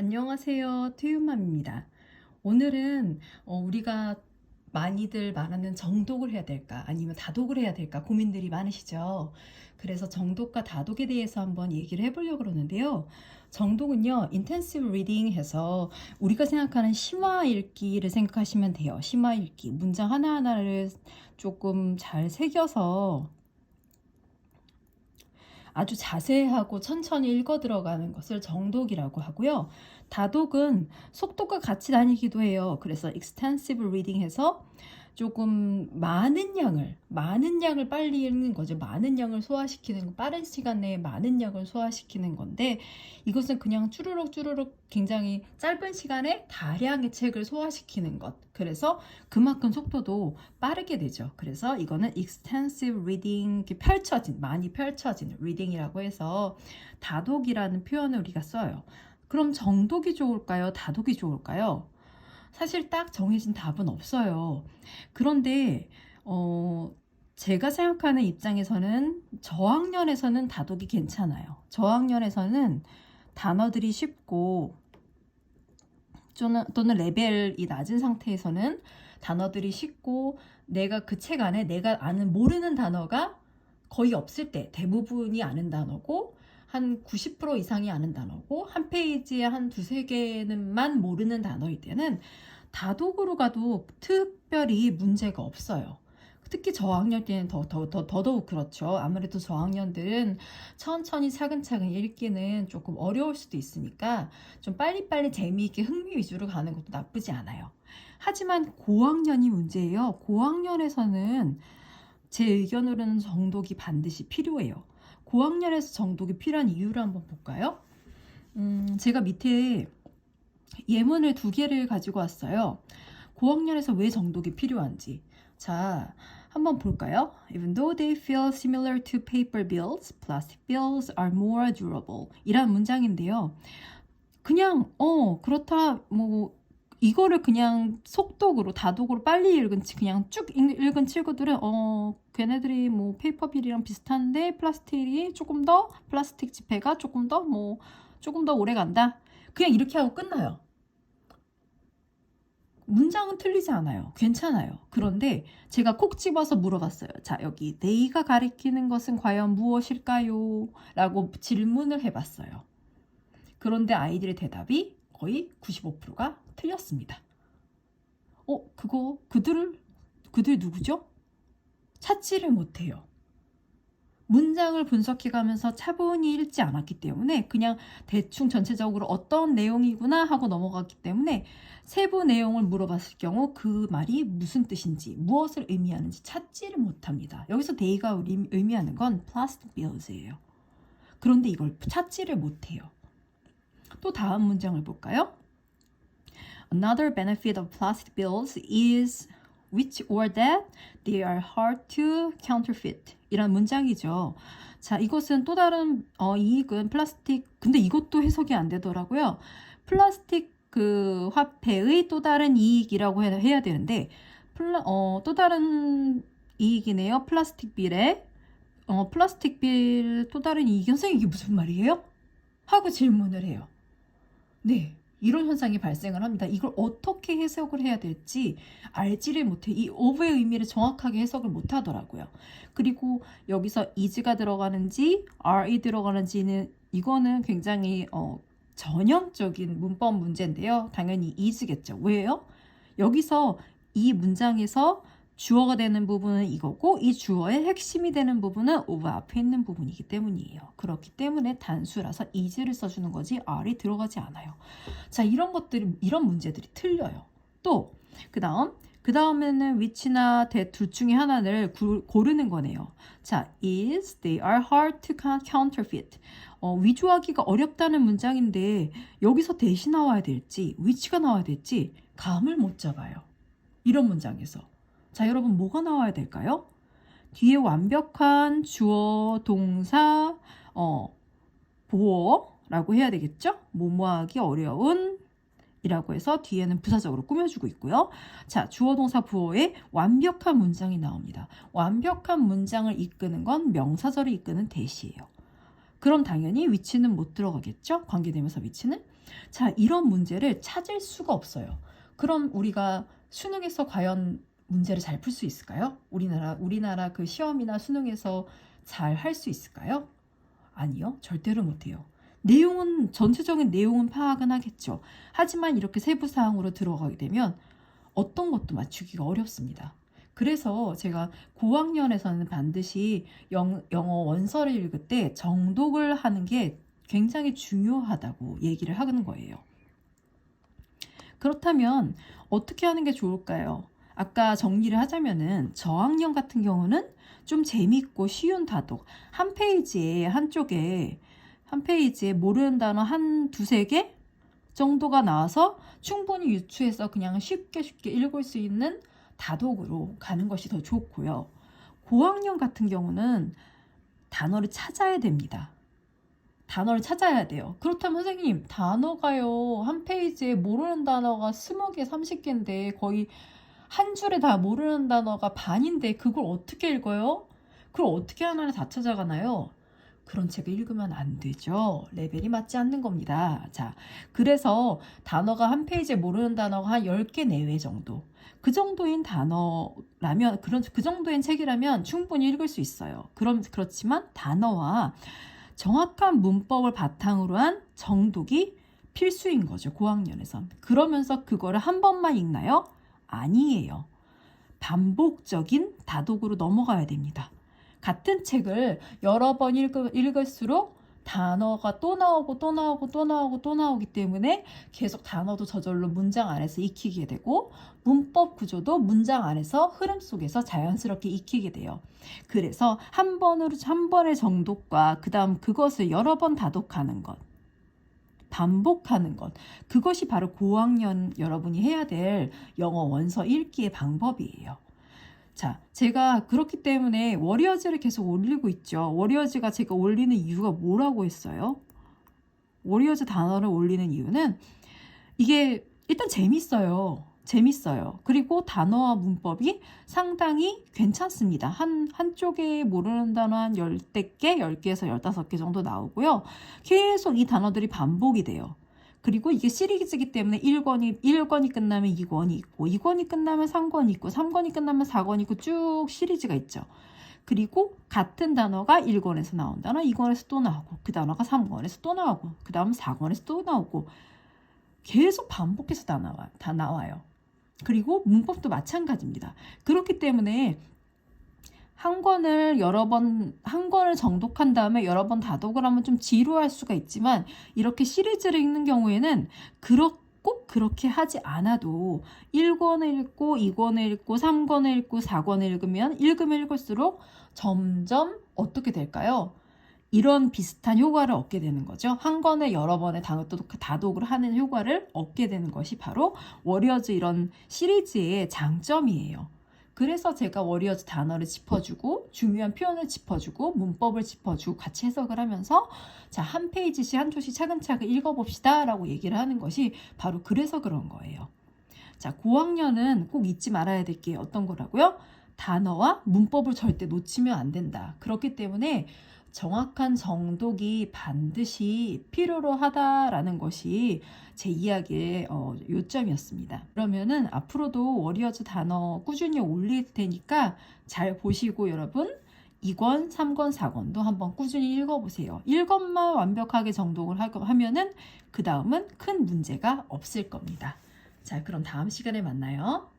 안녕하세요. 태윤맘입니다. 오늘은 어, 우리가 많이들 말하는 정독을 해야 될까 아니면 다독을 해야 될까 고민들이 많으시죠. 그래서 정독과 다독에 대해서 한번 얘기를 해보려고 그러는데요. 정독은요, intensive reading 해서 우리가 생각하는 심화 읽기를 생각하시면 돼요. 심화 읽기. 문장 하나하나를 조금 잘 새겨서 아주 자세하고 천천히 읽어 들어가는 것을 정독이라고 하고요. 다독은 속도가 같이 다니기도 해요. 그래서 extensive reading 해서 조금 많은 양을 많은 양을 빨리 읽는 거죠. 많은 양을 소화시키는 거, 빠른 시간 내에 많은 양을 소화시키는 건데 이것은 그냥 쭈르륵 쭈르륵 굉장히 짧은 시간에 다량의 책을 소화시키는 것. 그래서 그만큼 속도도 빠르게 되죠. 그래서 이거는 extensive reading 펼쳐진 많이 펼쳐진 reading이라고 해서 다독이라는 표현을 우리가 써요. 그럼 정독이 좋을까요? 다독이 좋을까요? 사실 딱 정해진 답은 없어요. 그런데 어, 제가 생각하는 입장에서는 저학년에서는 다독이 괜찮아요. 저학년에서는 단어들이 쉽고 또는, 또는 레벨이 낮은 상태에서는 단어들이 쉽고 내가 그 책 안에 내가 아는 모르는 단어가 거의 없을 때 대부분이 아는 단어고 한 90% 이상이 아는 단어고 한 페이지에 한 두세 개는만 모르는 단어일 때는 다독으로 가도 특별히 문제가 없어요. 특히 저학년 때는 더, 더, 더, 더더욱 그렇죠. 아무래도 저학년들은 천천히 차근차근 읽기는 조금 어려울 수도 있으니까 좀 빨리빨리 재미있게 흥미 위주로 가는 것도 나쁘지 않아요. 하지만 고학년이 문제예요. 고학년에서는 제 의견으로는 정독이 반드시 필요해요. 고학년에서 정독이 필요한 이유를 한번 볼까요? 음, 제가 밑에 예문을 두 개를 가지고 왔어요. 고학년에서 왜 정독이 필요한지. 자, 한번 볼까요? Even though they feel similar to paper bills, plastic bills are more durable. 이란 문장인데요. 그냥 어 그렇다 뭐 이거를 그냥 속독으로 다독으로 빨리 읽은 치- 그냥 쭉 읽- 읽은 친구들은 어 걔네들이 뭐 페이퍼빌이랑 비슷한데 플라스틱이 조금 더 플라스틱 지폐가 조금 더 뭐 조금 더 오래 간다. 그냥 이렇게 하고 끝나요. 문장은 틀리지 않아요. 괜찮아요. 그런데 제가 콕 집어서 물어봤어요. 자, 여기 네이가 가리키는 것은 과연 무엇일까요? 라고 질문을 해봤어요. 그런데 아이들의 대답이 거의 95%가 틀렸습니다. 어, 그거 그들을 그들 누구죠? 찾지를 못해요. 문장을 분석해 가면서 차분히 읽지 않았기 때문에 그냥 대충 전체적으로 어떤 내용이구나 하고 넘어갔기 때문에 세부 내용을 물어봤을 경우 그 말이 무슨 뜻인지 무엇을 의미하는지 찾지를 못합니다. 여기서 데이가 의미하는 건 plastic bills예요. 그런데 이걸 찾지를 못해요. 또 다음 문장을 볼까요? Another benefit of plastic bills is which or that they are hard to counterfeit. 이런 문장이죠. 자, 이것은 또 다른 어, 이익은 플라스틱, 근데 이것도 해석이 안 되더라고요. 플라스틱 그 화폐의 또 다른 이익이라고 해야, 되는데, 어, 또 다른 이익이네요. 플라스틱 빌에. 어, 플라스틱 빌 또 다른 이익. 선생님, 이게 무슨 말이에요? 하고 질문을 해요. 네. 이런 현상이 발생을 합니다. 이걸 어떻게 해석을 해야 될지 알지를 못해. 이 오브의 의미를 정확하게 해석을 못 하더라고요. 그리고 여기서 is가 들어가는지 are이 들어가는지는 이거는 굉장히 어, 전형적인 문법 문제인데요. 당연히 is겠죠. 왜요? 여기서 이 문장에서 주어가 되는 부분은 이거고 이 주어의 핵심이 되는 부분은 of 앞에 있는 부분이기 때문이에요. 그렇기 때문에 단수라서 is를 써주는 거지 are이 들어가지 않아요. 자 이런 것들이 이런 문제들이 틀려요. 또 그 다음 그 다음에는 which나 that 둘 중에 하나를 구, 고르는 거네요. 자 is they are hard to counterfeit. 어, 위조하기가 어렵다는 문장인데 여기서 대시 나와야 될지 which가 나와야 될지 감을 못 잡아요. 이런 문장에서 자 여러분 뭐가 나와야 될까요? 뒤에 완벽한 주어 동사 어 보어라고 해야 되겠죠? 뭐뭐하기 어려운 이라고 해서 뒤에는 부사적으로 꾸며주고 있고요. 자, 주어 동사 부어에 완벽한 문장이 나옵니다. 완벽한 문장을 이끄는 건 명사절을 이끄는 대시예요. 그럼 당연히 위치는 못 들어가겠죠? 관계대명사 위치는. 자, 이런 문제를 찾을 수가 없어요. 그럼 우리가 수능에서 과연 문제를 잘 풀 수 있을까요? 우리나라 우리나라 그 시험이나 수능에서 잘 할 수 있을까요? 아니요, 절대로 못 해요. 내용은 전체적인 내용은 파악은 하겠죠. 하지만 이렇게 세부 사항으로 들어가게 되면 어떤 것도 맞추기가 어렵습니다. 그래서 제가 고학년에서는 반드시 영, 영어 원서를 읽을 때 정독을 하는 게 굉장히 중요하다고 얘기를 하는 거예요. 그렇다면 어떻게 하는 게 좋을까요? 아까 정리를 하자면은 저학년 같은 경우는 좀 재밌고 쉬운 다독 한 페이지에 한쪽에 한 페이지에 모르는 단어 한 두세 개 정도가 나와서 충분히 유추해서 그냥 쉽게 쉽게 읽을 수 있는 다독으로 가는 것이 더 좋고요. 고학년 같은 경우는 단어를 찾아야 됩니다. 단어를 찾아야 돼요. 그렇다면 선생님, 단어가요, 한 페이지에 모르는 단어가 20개, 30개인데 거의 한 줄에 다 모르는 단어가 반인데 그걸 어떻게 읽어요? 그걸 어떻게 하나를 다 찾아가나요? 그런 책을 읽으면 안 되죠. 레벨이 맞지 않는 겁니다. 자, 그래서 단어가 한 페이지에 모르는 단어가 한 10개 내외 정도. 그 정도인 단어라면, 그런, 그 정도인 책이라면 충분히 읽을 수 있어요. 그럼, 그렇지만 단어와 정확한 문법을 바탕으로 한 정독이 필수인 거죠. 고학년에선. 그러면서 그거를 한 번만 읽나요? 아니에요. 반복적인 다독으로 넘어가야 됩니다. 같은 책을 여러 번 읽을, 읽을 수록 단어가 또 나오고 또 나오고 또 나오고 또 나오기 때문에 계속 단어도 저절로 문장 안에서 익히게 되고 문법 구조도 문장 안에서 흐름 속에서 자연스럽게 익히게 돼요. 그래서 한 번으로 한 번의 정독과 그다음 그것을 여러 번 다독하는 것 반복하는 것 그것이 바로 고학년 여러분이 해야 될 영어 원서 읽기의 방법이에요. 자, 제가 그렇기 때문에 워리어즈를 계속 올리고 있죠. 워리어즈가 제가 올리는 이유가 뭐라고 했어요? 워리어즈 단어를 올리는 이유는 이게 일단 재밌어요. 재밌어요. 그리고 단어와 문법이 상당히 괜찮습니다. 한, 한쪽에 모르는 단어 한 10개, 10개에서 15개 정도 나오고요. 계속 이 단어들이 반복이 돼요. 그리고 이게 시리즈이기 때문에 1권이, 1권이 끝나면 2권이 있고, 2권이 끝나면 3권이 있고, 3권이 끝나면 4권이 있고, 쭉 시리즈가 있죠. 그리고 같은 단어가 1권에서 나온 단어 2권에서 또 나오고, 그 단어가 3권에서 또 나오고, 그 다음 4권에서 또 나오고, 계속 반복해서 다, 나와, 다 나와요. 그리고 문법도 마찬가지입니다. 그렇기 때문에 한 권을 여러 번, 한 권을 정독한 다음에 여러 번 다독을 하면 좀 지루할 수가 있지만 이렇게 시리즈를 읽는 경우에는 그렇, 꼭 그렇게 하지 않아도 1권을 읽고 2권을 읽고 3권을 읽고 4권을 읽으면 읽으면 읽을수록 점점 어떻게 될까요? 이런 비슷한 효과를 얻게 되는 거죠. 한 권에 여러 번의 다독, 다독을 하는 효과를 얻게 되는 것이 바로 워리어즈 이런 시리즈의 장점이에요. 그래서 제가 워리어즈 단어를 짚어주고 중요한 표현을 짚어주고 문법을 짚어주고 같이 해석을 하면서 자 한 페이지씩 한 조씩 차근차근 읽어봅시다 라고 얘기를 하는 것이 바로 그래서 그런 거예요. 자 고학년은 꼭 잊지 말아야 될 게 어떤 거라고요? 단어와 문법을 절대 놓치면 안 된다. 그렇기 때문에 정확한 정독이 반드시 필요로 하다라는 것이 제 이야기의 어, 요점이었습니다. 그러면은 앞으로도 워리어즈 단어 꾸준히 올릴 테니까 잘 보시고 여러분 2권, 3권, 4권도 한번 꾸준히 읽어보세요. 1권만 완벽하게 정독을 하면은 그 다음은 큰 문제가 없을 겁니다. 자, 그럼 다음 시간에 만나요.